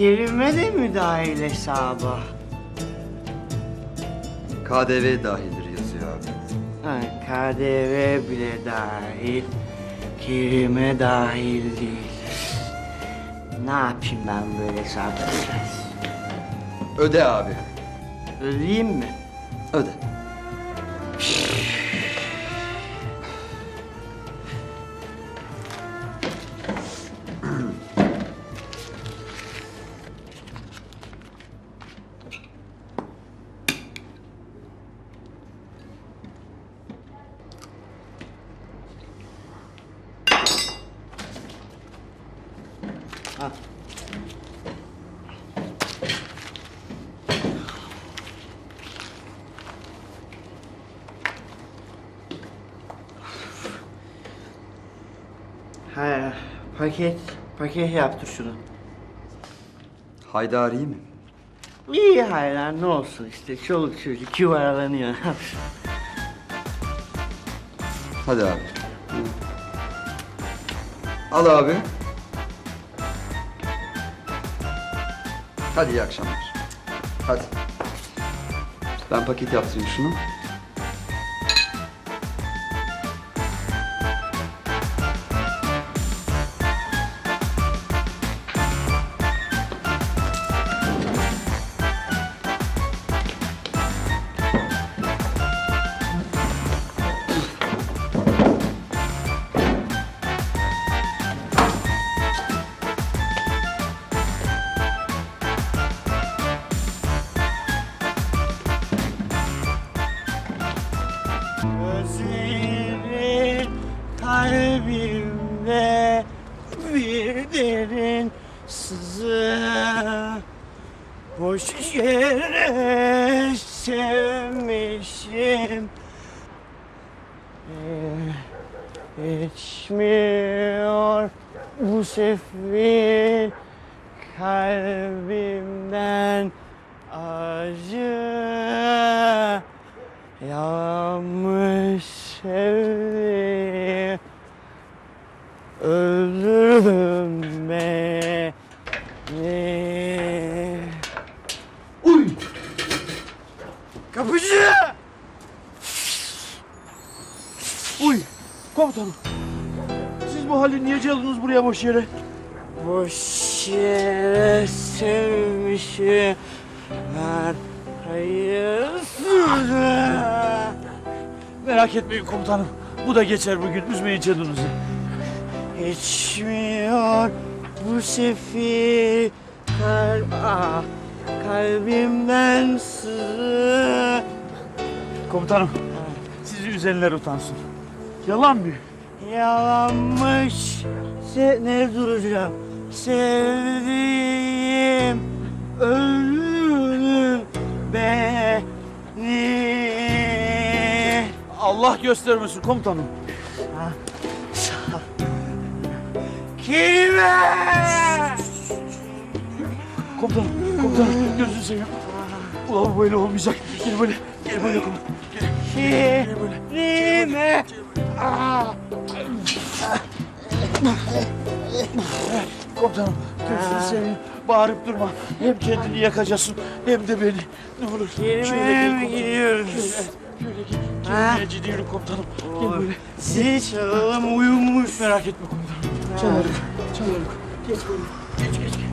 Kerime de mi dahil hesaba? KDV dahildir yazıyor abi. Ha, KDV bile dahil. Kerime dahil değil. Ne yapayım ben böyle satacağız? Öde abi. Ödeyeyim mi? Öde. Ha, paket, paket yaptır şunu. Haydari mi? İyi hayran ne olsun işte çoluk çocuk yuvarlanıyor. Hadi abi. Al abi. Hadi iyi akşamlar. Hadi. Ben paket yaptırayım şunu. Sızı Boş yere sevmişim. Geçmiyor bu sefil kalbimden acı. Yanmış sevdim Öldürdün beni Uy! Kapıcı! Uy komutanım. Siz bu halde niye geldiniz buraya boş yere? Boş yere sevmişim Ben hayırsız Merak etmeyin komutanım. Bu da geçer bugün. Üzmeyin kendinizi. Geçmiyor bu sefil kalp ah, kalbimden sızı Komutanım. Sizi üzenler utansın. Yalan mı? Yalanmış se ne duracağım sevdiğim öldürdün beni Allah göstermesin komutanım. Kelime Komutanım, komutanım gözünü seveyim. Ulan bu böyle olmayacak. Gel böyle, gel böyle komutanım. Gel. Kelime Komutanım, gözünü seveyim. Bağırıp durma. Hem kendini yakacaksın hem de beni. Ne olur. Kerimeye gel mi gidiyoruz? Şöyle gel. Kerimeye ciddi komutanım. Gel böyle. Zil çalalım uyumuş Merak etme komutanım. Çalarık, çalarık. Geç böyle. Geç, geç, geç.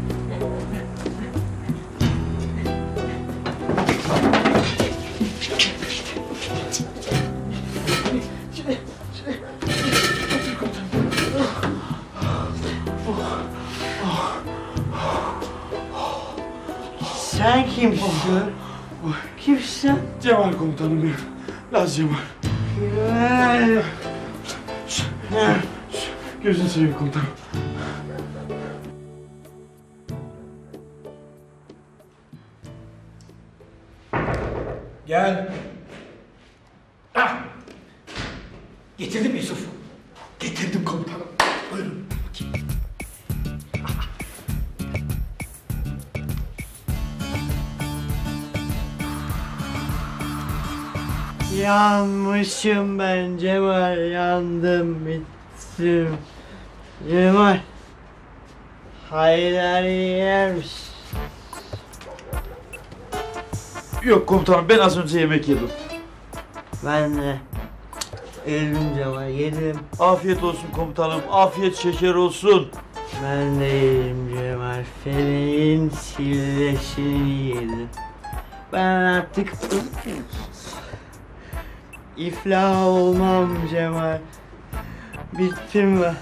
Sen kimsin? Kimsin? Cemal komutanım benim. Laz Cemal. Kelime Gözünü seveyim komutanım. Gel. Ah! Getirdim Yusuf. Getirdim komutanım. Buyurun. Yanmışım ben Cemal yandım bittim. Cemal hayırlar yermiş. Yok komutanım ben az önce yemek yedim. Ben de yedim Cemal yedim. Afiyet olsun komutanım afiyet şeker olsun. Ben de yedim Cemal feleğin silleşini yedim. Ben artık iflah olmam Cemal. Bittim ben.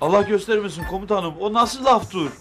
Allah göstermesin komutanım. O nasıl laftır?